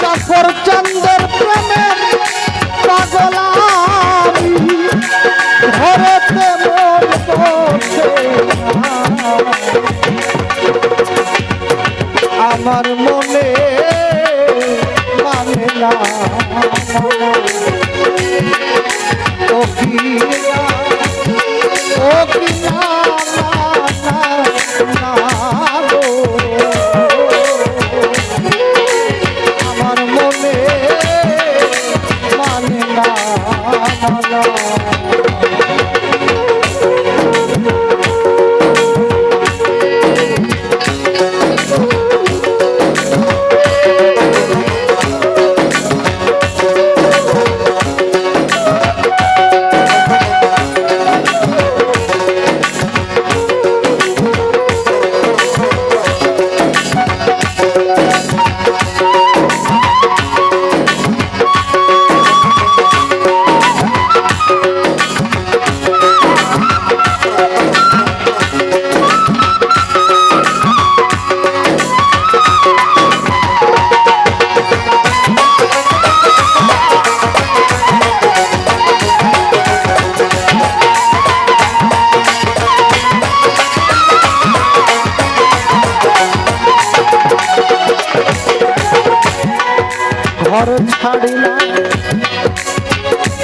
কাপড় চন্দ্রের প্রেমে পাগলামি ঘরেতে মন আমার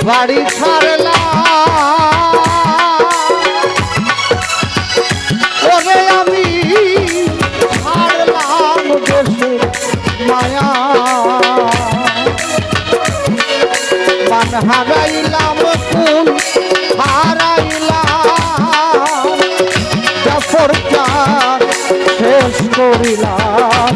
বাড়ি ছাড়লাম। ওরে আমি ছাড়লাম দেশের মায়া। মান হারাইলাম শেষ করিলাম।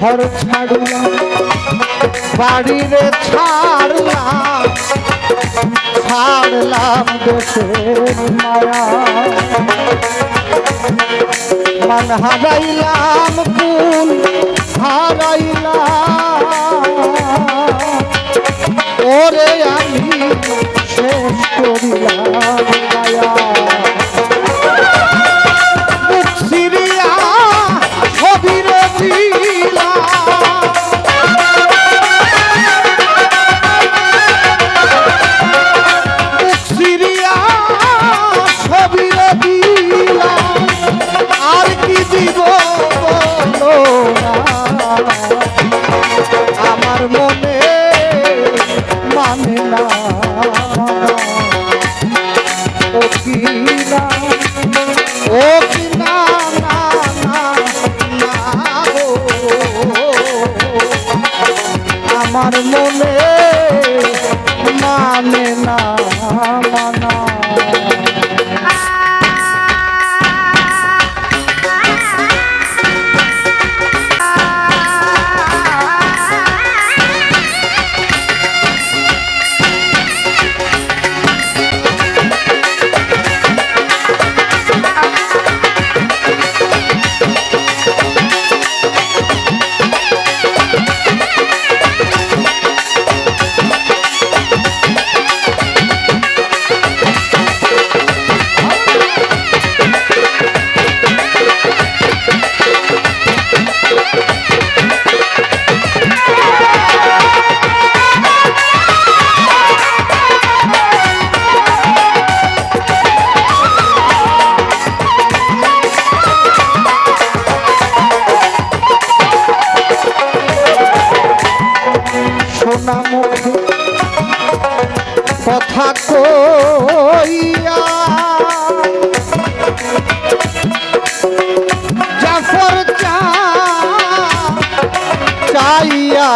ঘর ছাড়লাম বাড়ির ছাড়লাম ছাড়লাম দেশের মায়া। মান হারাইলাম ফুল হারাইলাম। ওরে আমি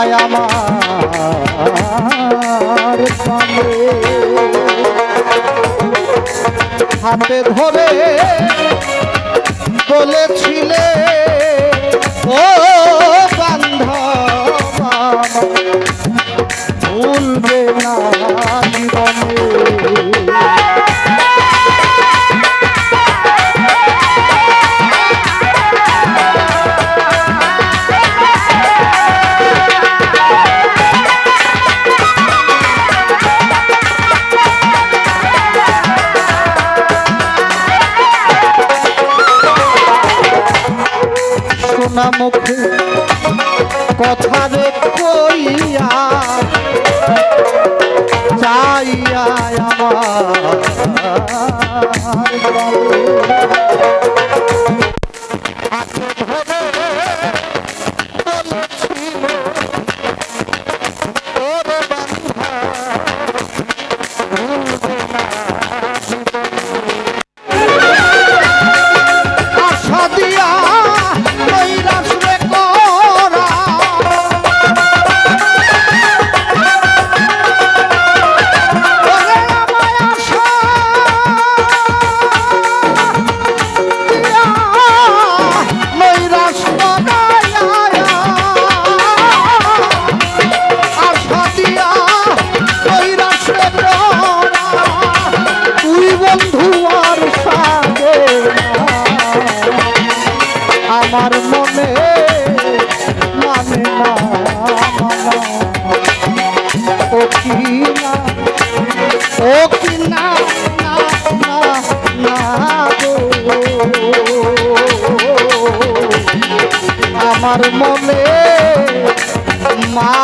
যায় আমার সামনে হাতে ধরে আমার না ও কি না না না না আমার মনে মা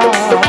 Oh.